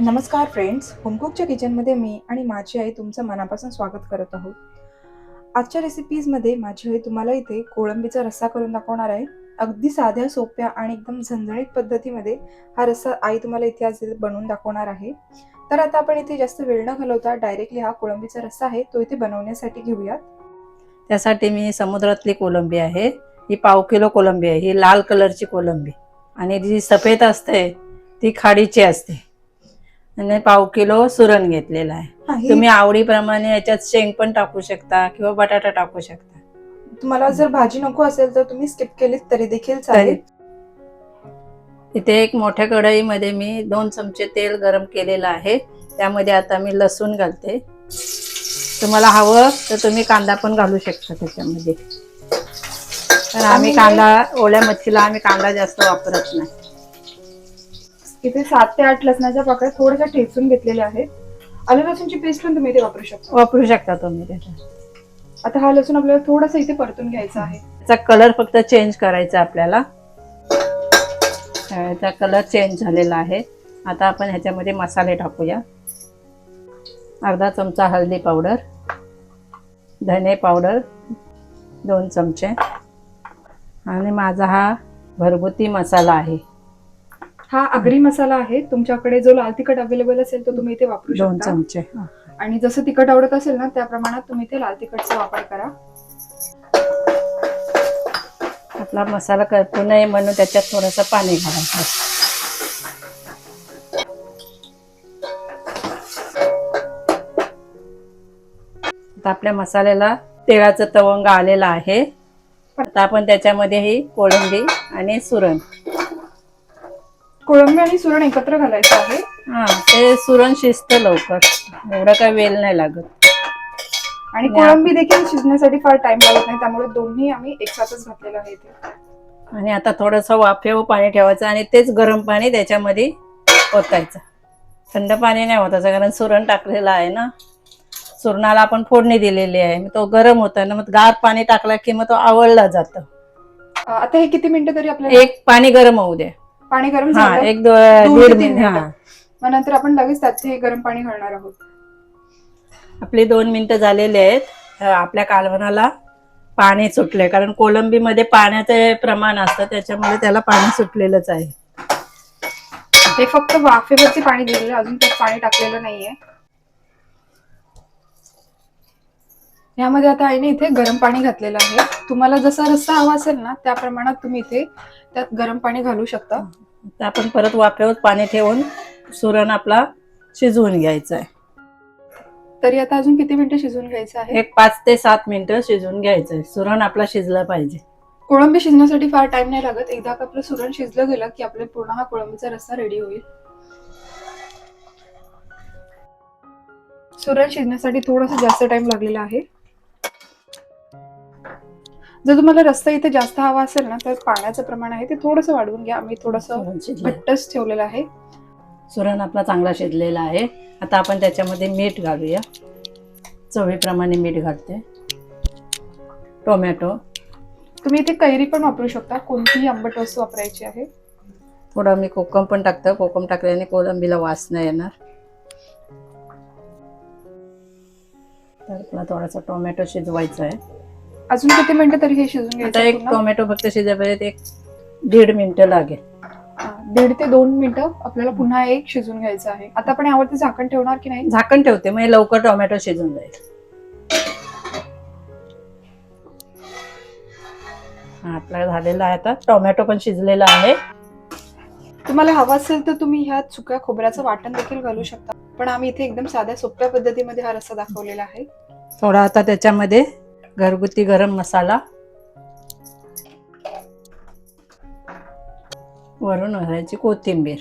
नमस्कार फ्रेंड्स होमकुकच्या किचनमध्ये मी आणि माझी आई तुमचं मनापासून स्वागत करत आहोत. आजच्या रेसिपीजमध्ये माझी आई तुम्हाला इथे कोळंबीचा रस्सा करून दाखवणार आहे. अगदी साध्या सोप्या आणि एकदम झणझणीत पद्धतीमध्ये हा रस्सा आई तुम्हाला इथे आज बनवून दाखवणार आहे. तर आता आपण इथे जास्त वेळ न घालवता डायरेक्टली हा कोळंबीचा रस्सा आहे तो इथे बनवण्यासाठी घेऊयात. त्यासाठी मी समुद्रातली कोलंबी आहे ही पाव किलो कोलंबी आहे ही लाल कलरची कोलंबी आणि जी सफेद असते ती खाडीची असते. आणि पाव किलो सुरण घेतलेला आहे. तुम्ही आवडीप्रमाणे याच्यात शेंग पण टाकू शकता किंवा बटाटा टाकू शकता. तुम्हाला जर भाजी नको असेल तर तुम्ही स्किप केलीत तरी देखील तरी. चालेल. इथे एक मोठ्या कढईमध्ये मी दोन चमचे तेल गरम केलेलं आहे. त्यामध्ये आता मी लसूण घालते. तुम्हाला हवं तर तुम्ही कांदा पण घालू शकता त्याच्यामध्ये. आम्ही आम्ही- कांदा ओल्या मच्छीला आम्ही कांदा जास्त वापरत नाही. इथे सात ते आठ लसणाच्या पाकळ्या थोड्याशा ठेचून घेतलेल्या आहेत. आलं लसूणची पेस्ट पण तुम्ही इथे वापरू शकता. वापरू शकता तुम्ही त्याच्यात आता हा लसूण आपल्याला थोडासा इथे परतून घ्यायचा आहे. त्याचा कलर फक्त चेंज करायचा आपल्याला. त्याचा कलर चेंज झालेला आहे. आता आपण ह्याच्यामध्ये मसाले टाकूया. अर्धा चमचा हळदी पावडर धने पावडर दोन चमचे. आणि माझा हा घरगुती मसाला आहे. हा आगरी मसाला आहे. तुमच्याकडे जो लाल तिखट अवेलेबल असेल तो तुम्ही इथे वापरू दोन शकता. चमचे. आणि जसं तिखट आवडत असेल ना त्या प्रमाणात तुम्ही इथे लाल तिखटचा वापर करा. आपला मसाला करपू नये म्हणून त्याच्यात थोडंसं पाणी घालायचं. आता आपल्या मसाल्याला तेळाचं तवंग आलेला आहे. आता आपण त्याच्यामध्ये ही कोळंबी आणि सुरण कोळंबी आणि सुरण एकत्र घालायचं आहे. हा ते सुरण शिजतं लवकर. एवढं काय वेळ नाही लागत. आणि कोळंबी देखील शिजण्यासाठी फार टाइम लागत नाही त्यामुळे दोन्ही आम्ही एकसाथच घातलेलं आहे इथे. आणि आता थोडंसं वाफेव पाणी ठेवायचं आणि तेच गरम पाणी त्याच्यामध्ये ओतायचं. थंड पाणी नाही ओतायचं कारण सुरण टाकलेलं आहे ना. सुरणाला आपण फोडणी दिलेली आहे. मग तो गरम होता ना मग गार पाणी टाकला की मग तो आवळला जातं. आता हे किती मिनिटं तरी आपल्याला एक पाणी गरम होऊ दे. पाणी गरम हा झालं एक दो- दोन ते दीड तीन मिनिट हा. मिनिटं. मग नंतर आपण लगेच त्यात हे गरम पाणी घालणार आहोत. आपले दोन मिनिटं झालेले आहेत. अं, आपल्या कालवणाला पाणी सुटले कारण कोलंबीमध्ये पाण्याचे प्रमाण असतं त्याच्यामुळे त्याला पाणी सुटलेलंच आहे. हे फक्त वाफेवरती पाणी दिलेलं अजून त्यात पाणी टाकलेलं नाहीये. यामध्ये आता आईने इथे गरम पाणी घातलेलं आहे. तुम्हाला जसा रस्सा हवा असेल ना त्या प्रमाणात तुम्ही इथे त्यात गरम पाणी घालू शकता. आपण परत वाफेवर पाणी ठेवून सुरण आपला शिजवून घ्यायचा आहे. तरी आता अजून किती मिनिटं शिजवून घ्यायचं आहे? एक पाच ते सात मिनिटं शिजवून घ्यायचं आहे. सुरण आपला शिजलं पाहिजे. कोळंबी शिजण्यासाठी फार टाइम नाही लागत. एकदा का आपलं सुरण शिजलं गेलं की आपले पूर्ण हा कोळंबीचा रस्सा रेडी होईल. सुरण शिजण्यासाठी थोडासा जास्त टाइम लागलेला आहे. जर तुम्हाला रस्सा इथे जास्त हवा असेल ना तर पाण्याचं प्रमाण आहे ते थोडंसं वाढवून घ्या. आम्ही थोडंसं घट्टच ठेवलेलं आहे. सुरण आपला चांगला शिजलेला आहे. आता आपण त्याच्यामध्ये मीठ घालूया. चवीप्रमाणे मीठ घालते. टोमॅटो. तुम्ही इथे कैरी पण वापरू शकता. कोणतीही आंबट वस्तू वापरायची आहे. थोडं मी कोकम पण टाकतं. कोकम टाकल्याने कोलंबीला वास नाही येणार. तर आपला थोडासा टोमॅटो शिजवायचा आहे. अजून किती मिनिटं तरी हे शिजून आता घ्यायचं एक? टोमॅटो फक्त शिजेपर्यंत एक दीड मिनिटं लागेल. हा, दीड ते दोन मिनिटं आपल्याला पुन्हा एक शिजून घ्यायचं आहे. आता आपण यावरती झाकण ठेवणार की नाही? झाकण ठेवते म्हणजे लवकर टोमॅटो शिजून जाईल. हा आपला झालेला आहे आता. टोमॅटो पण शिजलेला आहे. तुम्हाला हवा असेल तर तुम्ही ह्यात सुक्या खोबऱ्याचं वाटण देखील घालू शकता. पण आम्ही इथे एकदम साध्या सोप्या पद्धतीमध्ये हा रस्सा दाखवलेला आहे. थोडा आता त्याच्यामध्ये. घरगुती गरम मसाला. वरून घालायची कोथिंबीर.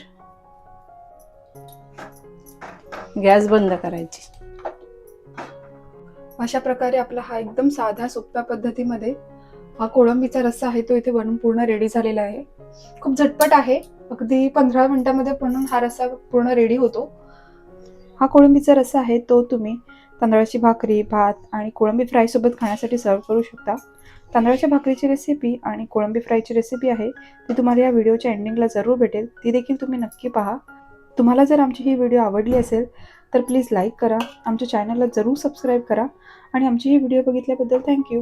गॅस बंद करायची. अशा प्रकारे आपला हा एकदम साध्या सोप्या पद्धतीमध्ये हा कोळंबीचा रस्सा आहे तो इथे बनून पूर्ण रेडी झालेला आहे. खूप झटपट आहे. अगदी पंधरा मिनिटामध्ये बनून हा रस्सा पूर्ण रेडी होतो. हा कोळंबीचा रस्सा आहे तो तुम्ही तांदळाची भाकरी भात आणि कोळंबी फ्रायसोबत खाण्यासाठी सर्व करू शकता. तांदळाच्या भाकरीची रेसिपी आणि कोळंबी फ्रायची रेसिपी आहे ती तुम्हाला या व्हिडिओच्या एंडिंगला जरूर भेटेल. ती देखील तुम्ही नक्की पहा. तुम्हाला जर आमची ही व्हिडिओ आवडली असेल तर प्लीज लाईक करा. आमच्या चॅनलला जरूर सबस्क्राईब करा. आणि आमची ही व्हिडिओ बघितल्याबद्दल थँक्यू